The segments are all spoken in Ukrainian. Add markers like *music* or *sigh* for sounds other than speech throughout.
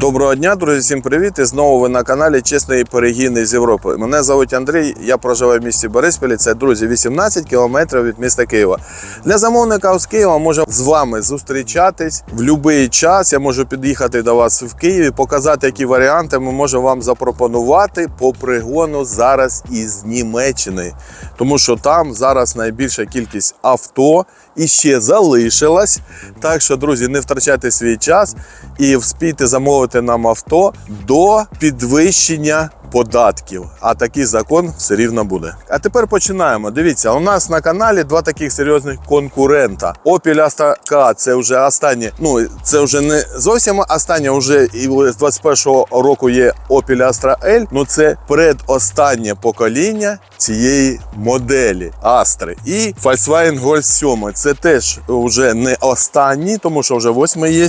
Доброго дня, друзі, всім привіт! І знову ви на каналі Чесний перегін з Європи. Мене звуть Андрій, я проживаю в місті Бориспілі. Це друзі 18 кілометрів від міста Києва. Для замовника з Києва можу з вами зустрічатись в будь-який час. Я можу під'їхати до вас в Києві, показати, які варіанти ми можемо вам запропонувати по пригону зараз із Німеччини. Тому що там зараз найбільша кількість авто і ще залишилась. Так що, друзі, не втрачайте свій час і вспійте замовити нам авто до підвищення податків. А такий закон все рівно буде. А тепер починаємо. Дивіться, у нас на каналі два таких серйозних конкурента. Opel Astra K – це вже останнє. Ну це вже не зовсім останнє. Вже і з 21-го року є Opel Astra L. Ну це предостаннє покоління цієї моделі Астри. І Volkswagen Golf 7. Це теж вже не останні, тому що вже восьмий є.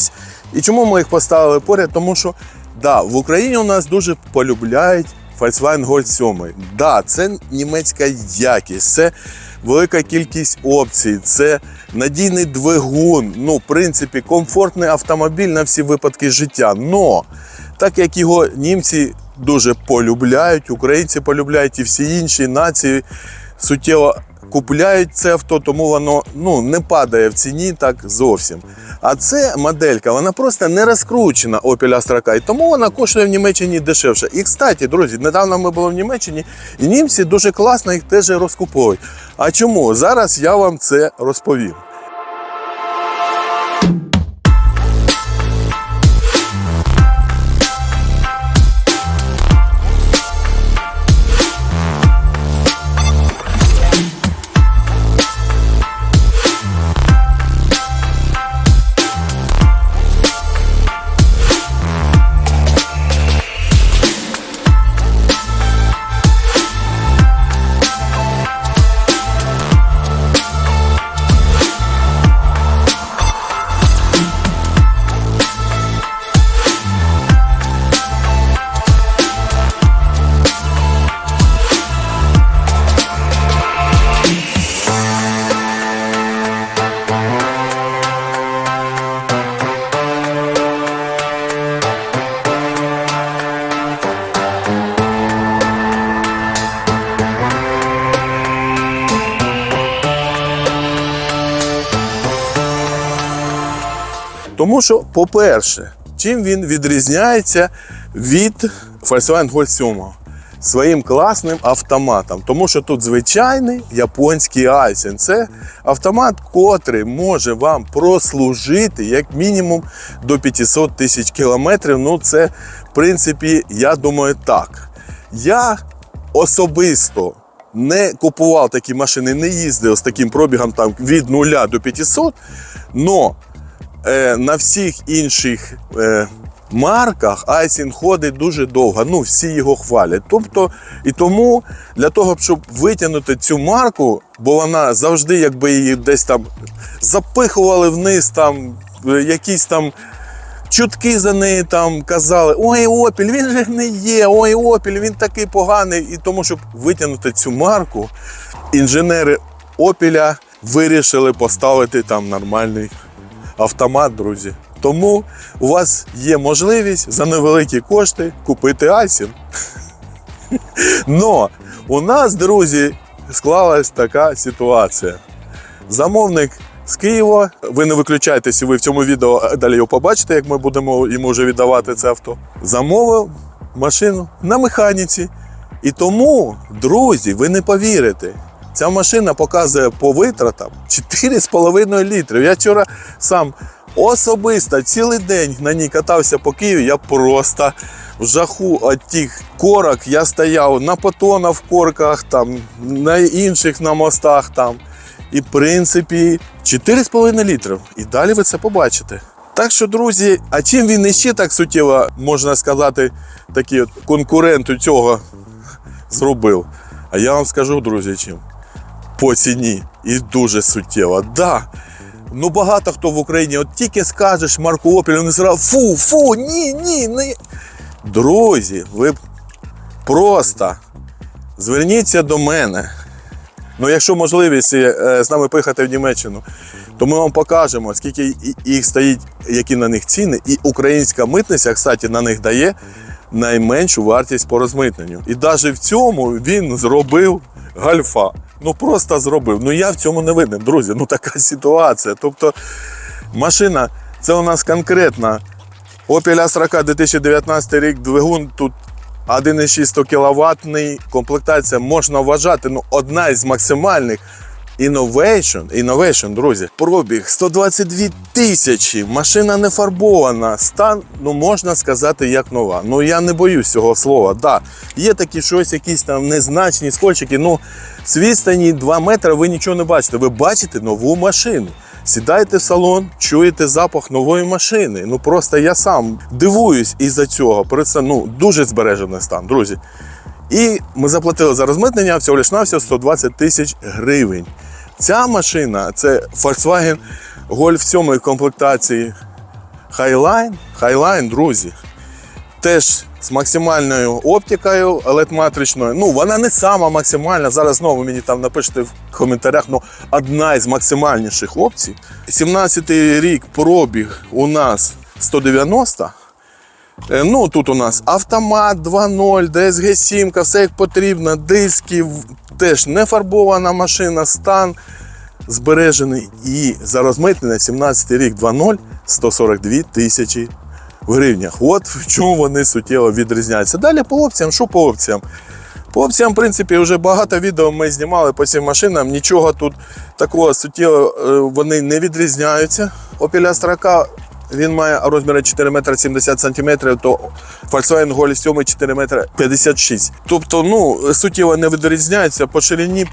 І чому ми їх поставили поряд? Тому що да, в Україні у нас дуже полюбляють Volkswagen Golf 7. Да, це німецька якість, це велика кількість опцій, це надійний двигун. Ну, в принципі, комфортний автомобіль на всі випадки життя. Но так як його німці дуже полюбляють, українці полюбляють і всі інші нації суттєво купляють це авто, тому воно ну, не падає в ціні так зовсім. А це моделька, вона просто не розкручена Opel Astra Kai, тому вона коштує в Німеччині дешевше. І кстати, друзі, недавно ми були в Німеччині, і німці дуже класно їх теж розкуповують. А чому? Зараз я вам це розповім. Тому що, по-перше, чим він відрізняється від Volkswagen Golf 7? Своїм класним автоматом. Тому що тут звичайний японський Айсен. Це автомат, котрий може вам прослужити як мінімум до 500 тисяч кілометрів. Ну, це, в принципі, я думаю, так. Я особисто не купував такі машини, не їздив з таким пробігом там, від 0 до 500, но на всіх інших е, марках Айсін ходить дуже довго. Ну, всі його хвалять. Тобто, і тому для того, щоб витягнути цю марку, бо вона завжди, якби її десь там запихували вниз, там е, якісь там. Чутки за неї там казали: ой, Опіль, він же не є, ой, Опіль, він такий поганий. І тому, щоб витягнути цю марку, інженери Опіля вирішили поставити там нормальний автомат, друзі. Тому у вас є можливість за невеликі кошти купити Айсін. *laughs* Но у нас, друзі, склалась така ситуація. Замовник з Києва, ви не виключайтеся, ви в цьому відео далі його побачите, як ми будемо йому вже віддавати це авто. Замовив машину на механіці. І тому, друзі, ви не повірите. Ця машина показує по витратам 4,5 літри. Я вчора сам особисто цілий день на ній катався по Києві. Я просто в жаху від тих корок. Я стояв на потона в корках, там, на інших на мостах. Там. І в принципі 4,5 літрів. І далі ви це побачите. Так що, друзі, а чим він іще так суттєво, можна сказати, такий от конкурент у цього зробив? А я вам скажу, друзі, чим по ціні і дуже суттєво. Да. Ну багато хто в Україні, от тільки скажеш марку Опіль, вони зразу фу, фу, ні, ні, не. Друзі, ви просто зверніться до мене. Ну, якщо можливість е, з нами поїхати в Німеччину, то ми вам покажемо, скільки їх стоїть, які на них ціни. І українська митниця, кстати, на них дає найменшу вартість по розмитненню. І навіть в цьому він зробив гальфа. Ну просто зробив. Ну я в цьому не винен, друзі. Ну така ситуація. Тобто машина, це у нас конкретна Opel A40 2019 рік, двигун тут 1,6 100 кВт, комплектація можна вважати, ну, одна із максимальних. Innovation, Innovation, друзі, пробіг 122 тисячі, машина не фарбована, стан, ну можна сказати, як нова. Ну я не боюсь цього слова. Да, є такі щось, якісь там незначні скольчики. Ну, з відстані 2 метри ви нічого не бачите. Ви бачите нову машину. Сідайте в салон, чуєте запах нової машини. Ну просто я сам дивуюсь із-за цього. Про це ну дуже збережений стан, друзі. І ми заплатили за розмитнення всього лиш навсього 120 тисяч гривень. Ця машина це Volkswagen Golf 7 комплектації Highline. Highline, друзі. Теж з максимальною оптикою LED-матричною. Ну, вона не сама максимальна. Зараз знову мені там напишете в коментарях. Ну, одна із максимальніших опцій. 17-й рік пробіг у нас 190. Е, Ну, тут у нас автомат 2.0, DSG 7, все як потрібно, диски, теж не фарбована машина, стан збережений. І за розмитнення 17 рік 2.0 142 тисячі в гривнях. От в чому вони суттєво відрізняються. Далі по опціям, що по опціям? По опціям, в принципі, вже багато відео ми знімали по цим машинам. Нічого тут такого суттєво е, вони не відрізняються. Opel Astra він має розміри 4 метри 70 сантиметрів, то Volkswagen Golf 7 4 метри 56. Тобто, ну, суттєво не відрізняється по ширині,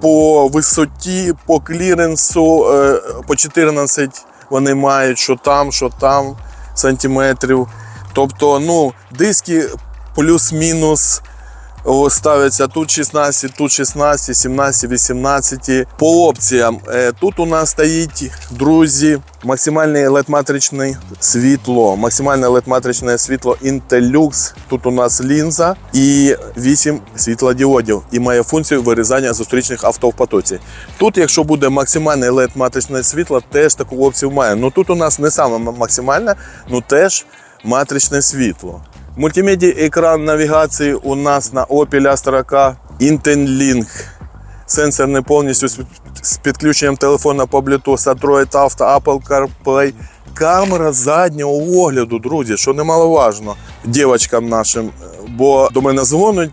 по висоті, по кліренсу, е, по 14 вони мають, що там, що там сантиметрів. Тобто, ну, диски плюс-мінус ставиться тут 16, тут 16, 17, 18. По опціям е, тут у нас стоїть, друзі, максимальне LED-матричне світло. Максимальне LED-матричне світло Intellux. Тут у нас лінза і 8 світлодіодів. І має функцію вирізання зустрічних авто в потоці. Тут, якщо буде максимальне LED-матричне світло, теж таку опцію має. Ну тут у нас не саме максимальне, ну теж матричне світло. Мультимедіа екран навігації у нас на Opel Astra K Intelink. Сенсор не повністю з- підключенням телефона по Bluetooth, Android Auto, Apple CarPlay. Камера заднього огляду, друзі, що немаловажно дівчатам нашим, бо до мене дзвонять,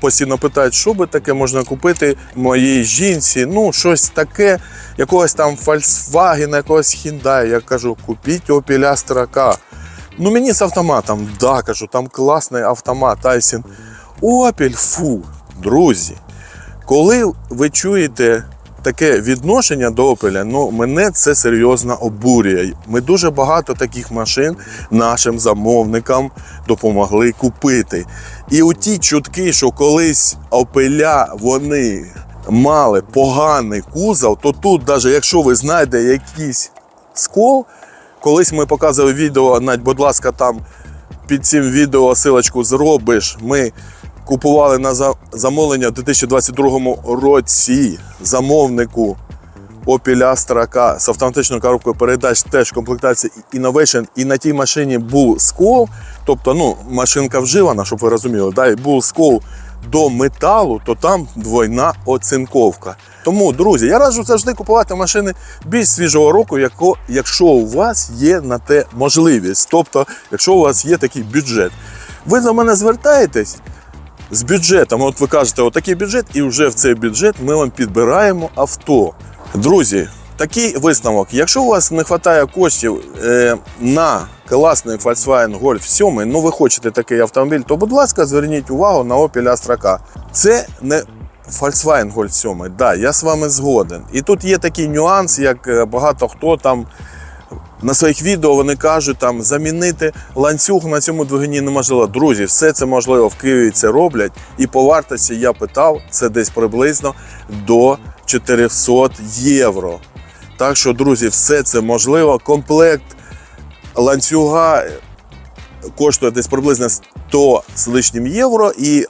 постійно питають, що би таке можна купити моїй жінці. Ну, щось таке, якогось там Volkswagen, якогось Hyundai. Я кажу, купіть Opel Astra K. Ну мені з автоматом, да, кажу, там класний автомат Айсін. Опіль, фу, друзі. Коли ви чуєте таке відношення до Опеля, ну мене це серйозно обурює. Ми дуже багато таких машин нашим замовникам допомогли купити. І у ті чутки, що колись Опеля вони мали поганий кузов, то тут, навіть якщо ви знайдете якийсь скол, Колись ми показували відео, навіть, будь ласка, там під цим відео силочку зробиш. Ми купували на замовлення в 2022 році замовнику Opel Astra K з автоматичною коробкою передач теж комплектація Innovation. І на тій машині був скол, тобто ну, машинка вживана, щоб ви розуміли, да, був скол до металу, то там двойна оцинковка. Тому, друзі, я раджу завжди купувати машини більш свіжого року, якщо у вас є на те можливість. Тобто, якщо у вас є такий бюджет. Ви до мене звертаєтесь з бюджетом. От ви кажете, отакий бюджет, і вже в цей бюджет ми вам підбираємо авто. Друзі, такий висновок. Якщо у вас не вистачає коштів е, на класний Volkswagen Golf 7, ну ви хочете такий автомобіль, то будь ласка, зверніть увагу на Opel Astra K. Це не Volkswagen Golf 7, да, я з вами згоден. І тут є такий нюанс, як е, багато хто там на своїх відео вони кажуть, там замінити ланцюг на цьому двигуні неможливо. Друзі, все це можливо в Києві це роблять. І по вартості я питав, це десь приблизно до 400 євро. Так що, друзі, все це можливо. Комплект ланцюга коштує десь приблизно 100 з лишнім євро, і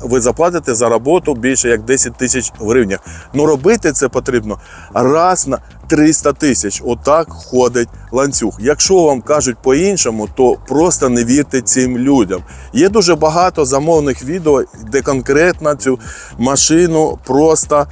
ви заплатите за роботу більше як 10 тисяч гривень. Ну робити це потрібно раз на 300 тисяч. Отак ходить ланцюг. Якщо вам кажуть по-іншому, то просто не вірте цим людям. Є дуже багато замовних відео, де конкретно цю машину просто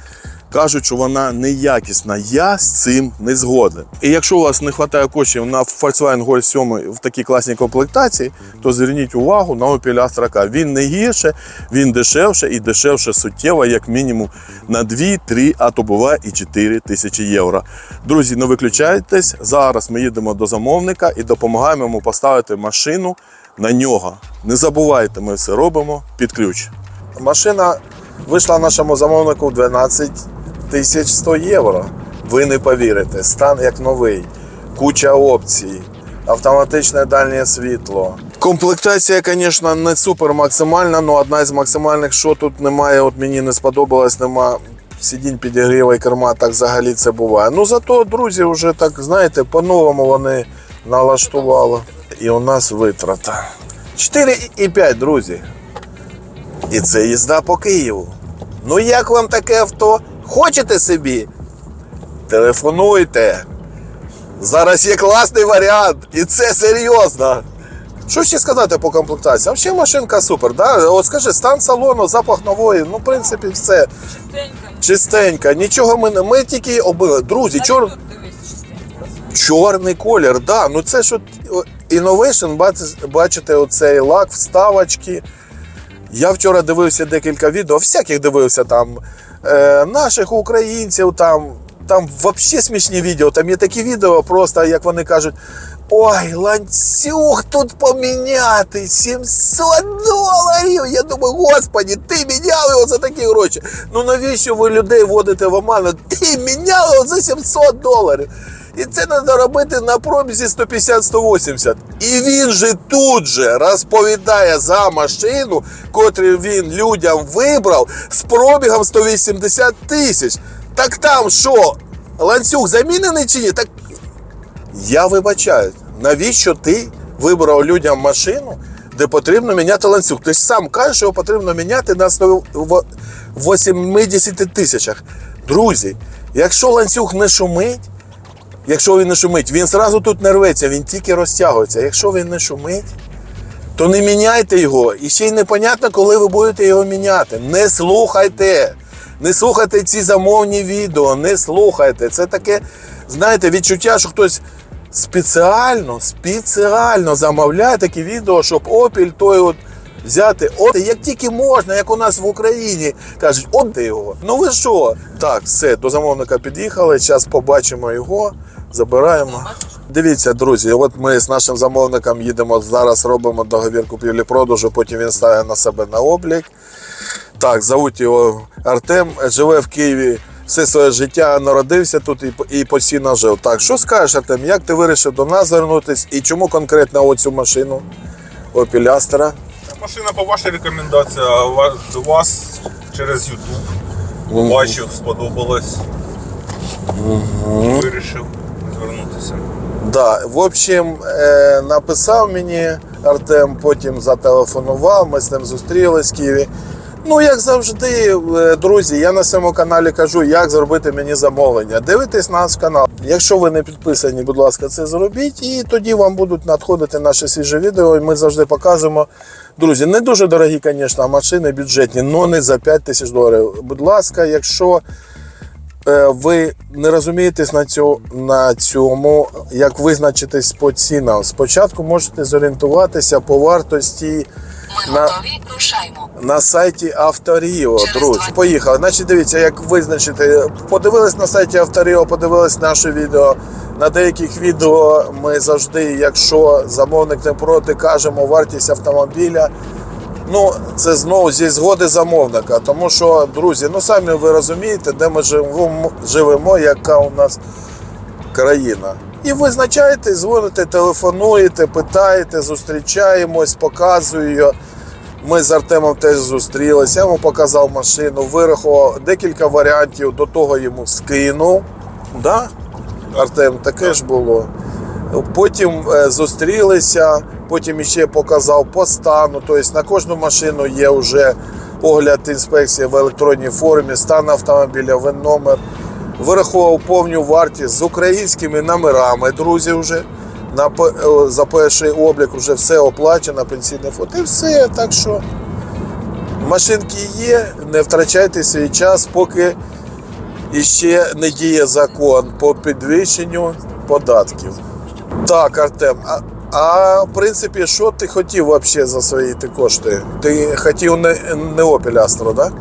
кажуть, що вона неякісна. Я з цим не згоден. І якщо у вас не вистачає коштів на Volkswagen Golf 7 в такій класній комплектації, то зверніть увагу на Opel Astra K. Він не гірше, він дешевше і дешевше суттєво, як мінімум на 2, 3, а то буває і 4 тисячі євро. Друзі, не виключайтесь. Зараз ми їдемо до замовника і допомагаємо йому поставити машину на нього. Не забувайте, ми все робимо під ключ. Машина вийшла нашому замовнику в 12 тисяч 100 євро. Ви не повірите, стан як новий, куча опцій, автоматичне дальнє світло. Комплектація, звісно, не супер максимальна, але одна з максимальних, що тут немає, от мені не сподобалось, нема сидінь підігріва і керма, так взагалі це буває. Ну зато, друзі, вже так, знаєте, по-новому вони налаштували. І у нас витрата. 4,5, друзі. І це їзда по Києву. Ну як вам таке авто? Хочете собі? Телефонуйте. Зараз є класний варіант, і це серйозно. Що ще сказати по комплектації? А взагалі машинка супер. Да? От скажи, стан салону, запах нової, ну, в принципі, все Чистенько. чистенько. Нічого ми не. Ми тільки обили. Друзі, чор... Чорний колір, да. Ну це ж от Innovation, бачите, оцей лак, вставочки. Я вчора дивився декілька відео, всяких дивився там е, наших українців, там, там взагалі смішні відео. Там є такі відео, просто як вони кажуть. Ой, ланцюг тут поміняти 700 доларів. Я думаю, господі, ти міняв його за такі гроші. Ну навіщо ви людей водите в оману? Ти міняв його за 700 доларів. І це треба робити на пробізі 150-180. І він же тут же розповідає за машину, котру він людям вибрав з пробігом 180 тисяч. Так там що? Ланцюг замінений чи ні? Так я вибачаю, навіщо ти вибрав людям машину, де потрібно міняти ланцюг? Ти ж сам кажеш, що його потрібно міняти на 180 тисячах. Друзі, якщо ланцюг не шумить, якщо він не шумить, він зразу тут не рветься, він тільки розтягується. Якщо він не шумить, то не міняйте його. І ще й непонятно, коли ви будете його міняти. Не слухайте. Не слухайте ці замовні відео, не слухайте. Це таке, знаєте, відчуття, що хтось спеціально, спеціально замовляє такі відео, щоб Opel той от взяти. От як тільки можна, як у нас в Україні кажуть, от його. Ну ви що? Так, все, до замовника під'їхали. Зараз побачимо його, забираємо. Дивіться, друзі, от ми з нашим замовником їдемо зараз, робимо договір купівлі-продажу, потім він ставить на себе на облік. Так, зовуть його Артем, живе в Києві все своє життя, народився тут і, і постійно жив. Так, що скажеш, Артем, як ти вирішив до нас звернутися і чому конкретно оцю машину Opel Astra? Машина по вашій рекомендації, а до вас через YouTube. Побачив, сподобалось. Вирішив звернутися. Да, в общем, е, написав мені Артем, потім зателефонував, ми з ним зустрілись в Києві. Ну, як завжди, е, друзі, я на цьому каналі кажу, як зробити мені замовлення. Дивитесь наш канал. Якщо ви не підписані, будь ласка, це зробіть, і тоді вам будуть надходити наші свіжі відео. І ми завжди показуємо. Друзі, не дуже дорогі, звісно, машини бюджетні, але не за 5 тисяч доларів. Будь ласка, якщо ви не розумієтесь на, цю, на цьому, як визначитись по цінам. Спочатку можете зорієнтуватися по вартості Ми На- готові, на сайті Авторіо, друзі. Поїхали. Значить, дивіться, як визначити. Подивились на сайті Авторіо, подивились наше відео. На деяких відео ми завжди, якщо замовник не проти, кажемо вартість автомобіля. Ну, це знову зі згоди замовника. Тому що, друзі, ну самі ви розумієте, де ми живемо, живемо яка у нас країна. І визначаєте, дзвоните, телефонуєте, питаєте, зустрічаємось, показую. Ми з Артемом теж зустрілися. Я йому показав машину, вирахував декілька варіантів, до того йому скинув. Да? Артем, таке ж було. Потім е, зустрілися, потім ще показав по стану. Тобто на кожну машину є вже огляд інспекції в електронній формі, стан автомобіля, вин номер. вирахував повну вартість з українськими номерами, друзі, вже. На, е, за перший облік вже все оплачено, пенсійний фонд. І все. Так що машинки є, не втрачайте свій час, поки іще не діє закон по підвищенню податків. Так, Артем, а, а в принципі, що ти хотів взагалі за свої ти кошти? Ти хотів не, не Opel Astra, так?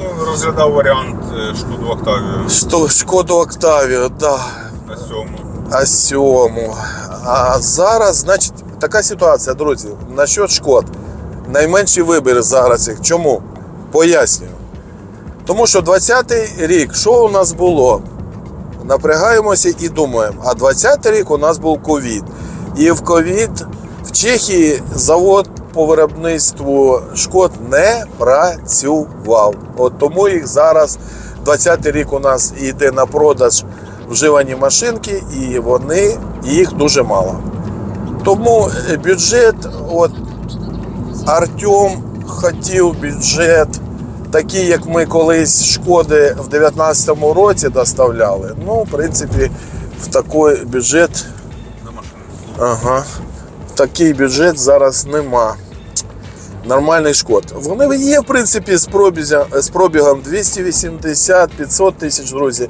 Ну, розглядав варіант е, Шкоду Октавію Що, Шкоду Октавію, да. на сьому. А сьому. А зараз, значить, така ситуація, друзі. Насчет шкод. Найменший вибір зараз їх. Чому? Пояснюю. Тому що 20-й рік, що у нас було? Напрягаємося і думаємо. А 20-й рік у нас був ковід. І в ковід в Чехії завод по виробництву шкод не працював. От тому їх зараз 20-й рік у нас йде на продаж вживані машинки, і вони їх дуже мало. Тому е, бюджет, от Артем хотів бюджет, такий, як ми колись шкоди в 19-му році доставляли. Ну, в принципі, в такий бюджет, ага, такий бюджет зараз нема. Нормальний шкод. Вони є, в принципі, з, пробізя, з пробігом 280-500 тисяч, друзі.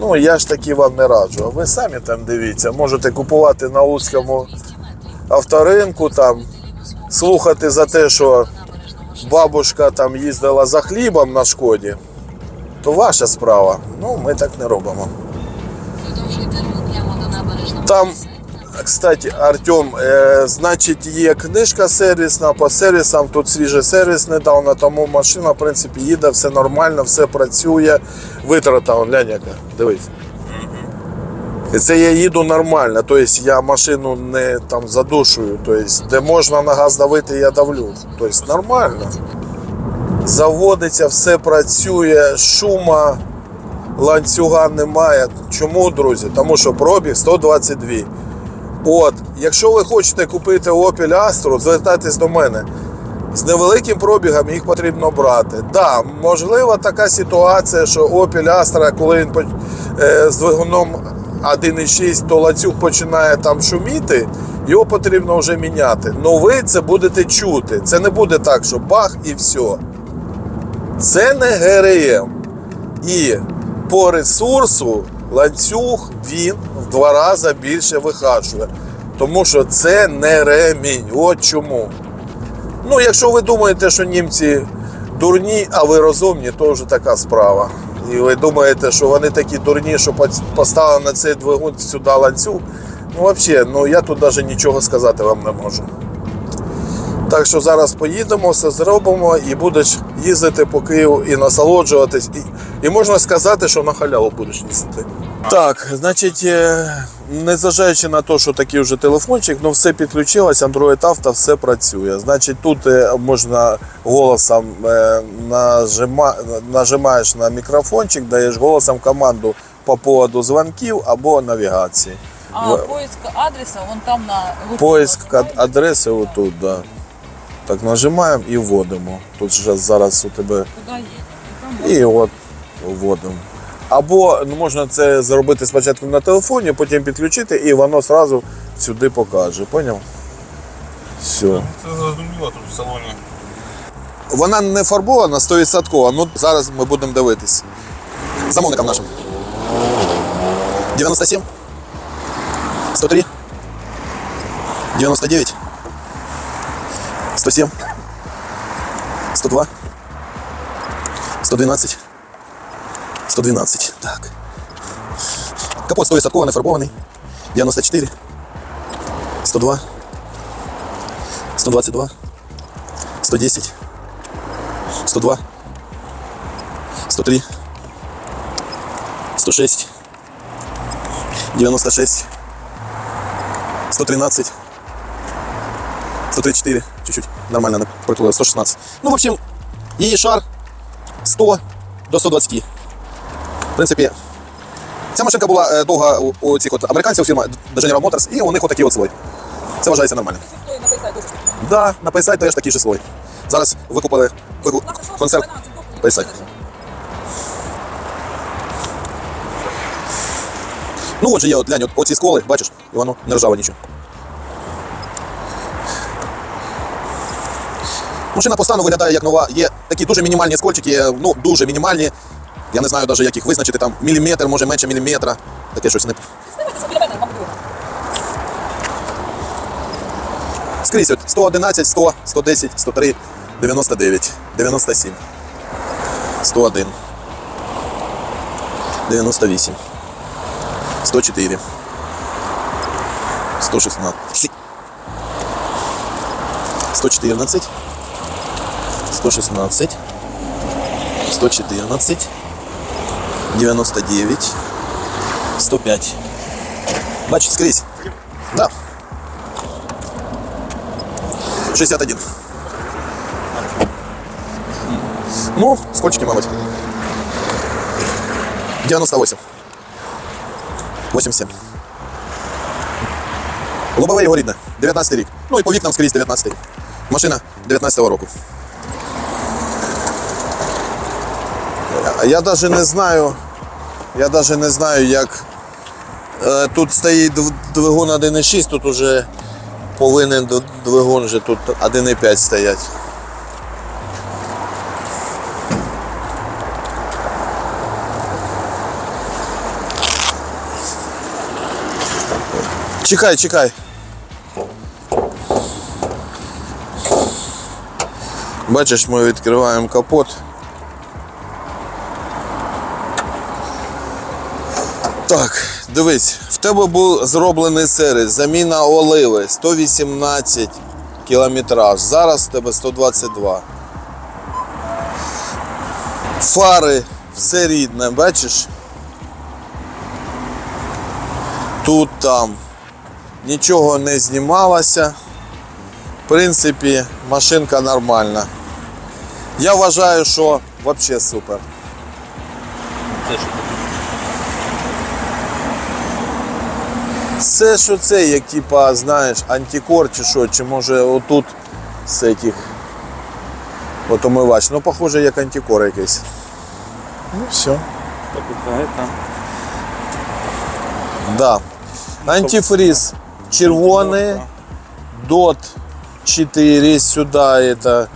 Ну, я ж таки вам не раджу. Ви самі там дивіться. Можете купувати на Луцькому авторинку, там, слухати за те, що бабушка там їздила за хлібом на шкоді. То ваша справа. Ну, ми так не робимо. Там, кстати, Артем, е, значить, є книжка сервісна по сервісам. Тут свіжий сервіс недавно, тому машина, в принципі, їде, все нормально, все працює. Витрата, глянь, яка, дивись. Це я їду нормально, тобто я машину не там задушую, тобто де можна на газ давити, я давлю. Тобто нормально. Заводиться, все працює, шума, ланцюга немає. Чому, друзі? Тому що пробіг 122. От, якщо ви хочете купити Opel Astra, звертайтесь до мене. З невеликим пробігом їх потрібно брати. Да, можлива така ситуація, що Opel Astra, коли він е, з двигуном 1,6, то ланцюг починає там шуміти, його потрібно вже міняти. Ну ви це будете чути. Це не буде так, що бах і все. Це не ГРМ. І по ресурсу ланцюг він в два рази більше вихачує. Тому що це не ремінь. От чому. Ну, якщо ви думаєте, що німці дурні, а ви розумні, то вже така справа. І ви думаєте, що вони такі дурні, що поставили на цей двигун сюди ланцюг. Ну, взагалі, ну я тут навіть нічого сказати вам не можу. Так що зараз поїдемо, все зробимо і будеш їздити по Києву і насолоджуватись. І, і можна сказати, що на халяву будеш їздити. Так, значить, е, незважаючи на те, що такий вже телефончик, ну все підключилось, Android Auto, все працює. Значить, тут е, можна голосом е, нажима, нажимаєш на мікрофончик, даєш голосом команду по поводу дзвонків або навігації. А В- поиск адреса вон там на Поиск адреси отут, да. Так нажимаємо і вводимо. Тут же зараз у тебе Куда там і от вводимо. Або ну, можна це зробити спочатку на телефоні, потім підключити і воно одразу сюди покаже. Поняв? Все. Це зрозуміло тут в салоні. Вона не фарбована 100%, ну зараз ми будемо дивитись. Замовникам нашим. 97. 103. 99. 107. 102. 112. 112. Так. Капот 100% не фарбований. 94. 102. 122. 110. 102, 103, 106, 96, 113, 134, чуть-чуть, нормально она прикрыла, 116. Ну, в общем, її шар 100 до 120. Принципі, ця машинка була е, довго у, у цих от американців фірма General Motors, і у них отакий от слой. Це вважається нормально. Стой, написать дочку. Да, на PSI теж такий же слой. Зараз викупили викуп, концерт PSI. Ну, от же є, от, глянь, от, оці сколи, бачиш, і воно не ржаве нічого. Машина по стану виглядає як нова. Є такі дуже мінімальні скольчики, ну дуже мінімальні. Я не знаю навіть, як їх визначити, там міліметр, може менше міліметра. Таке щось не. Скрізь от 111, 100, 110, 103, 99, 97, 101, 98, 104, 116, 114, 116, 114, 99, 105. Бачиш, скрізь. Да. 61. Ну, скольчики, мабуть. 98. 87. Лобове його рідне. 19 рік. Ну і по вікнам скрізь 19 рік. Машина 19-го року. Я навіть не знаю. Я навіть не знаю, як. е, Тут стоїть дв- двигун 1.6, тут уже повинен двигун же тут 1,5 стоять. Чекай, чекай. Бачиш, ми відкриваємо капот. Так, дивись, в тебе був зроблений сервіс, заміна оливи 118 кілометраж. Зараз в тебе 122. Фари, все рідне, бачиш? Тут там нічого не знімалося. В принципі, машинка нормальна. Я вважаю, що взагалі супер. Це що це, як типа, знаєш, антикор чи що, чи може отут з цих от омивач. Ну, похоже, як антикор якийсь. Ну, все. Да. Антифриз червоний, дот 4 сюда это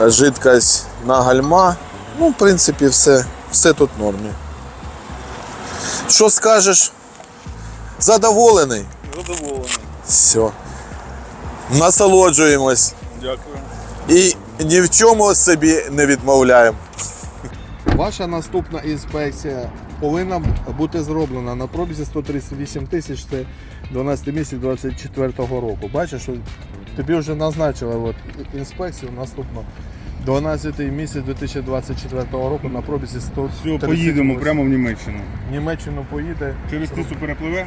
жидкость на гальма. Ну, в принципі, все, все тут в нормі. Що скажеш? Задоволений? Задоволений. Все. Насолоджуємось. Дякую. І ні в чому собі не відмовляємо. Ваша наступна інспекція повинна бути зроблена на пробізі 138 тисяч, це 12 місяць 24 року. Бачиш, що тобі вже назначили от інспекцію наступну 12 місяць 2024 року на пробізі 138. Все, поїдемо прямо в Німеччину. В Німеччину поїде. Через тису перепливе?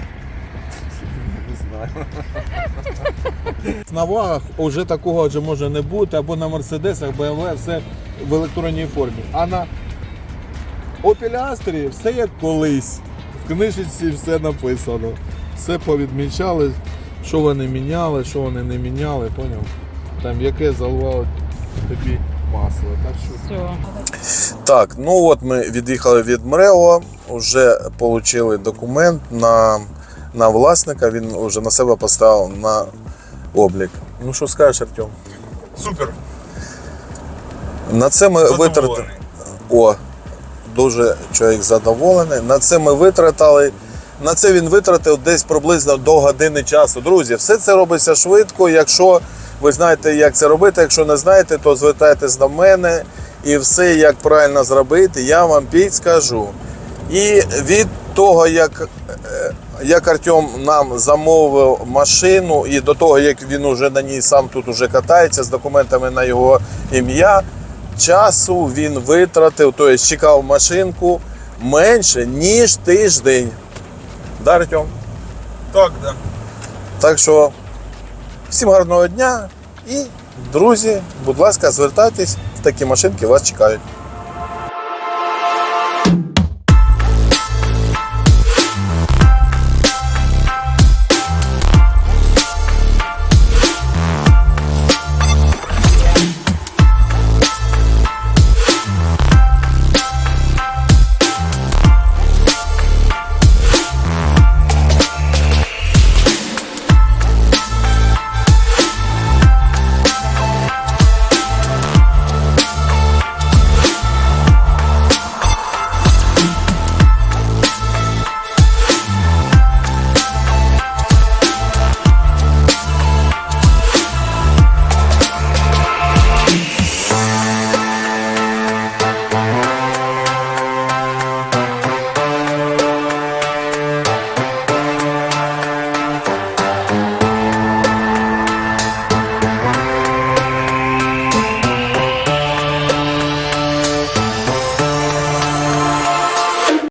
На вагах вже такого вже може не бути, або на Мерседесах, BMW, все в електронній формі. А на Opel Astra все як колись. В книжці все написано. Все повідмічали, що вони міняли, що вони не міняли, поняв? Там яке заливало тобі масло. Так що... Так, ну от ми від'їхали від МРЕО, вже отримали документ на, на власника, він вже на себе поставив на облік. Ну що скажеш, Артем? Супер. На це ми витратили. О, дуже чоловік задоволений. На це ми витратили. На це він витратив десь приблизно до години часу. Друзі, все це робиться швидко. Якщо ви знаєте, як це робити, якщо не знаєте, то звертайтесь до мене і все, як правильно зробити, я вам підскажу. І від того, як, е, як Артем нам замовив машину, і до того, як він уже на ній сам тут уже катається з документами на його ім'я, часу він витратив, тобто чекав машинку менше, ніж тиждень. Да, Артем? Так, да. Так що всім гарного дня і, друзі, будь ласка, звертайтесь, такі машинки вас чекають.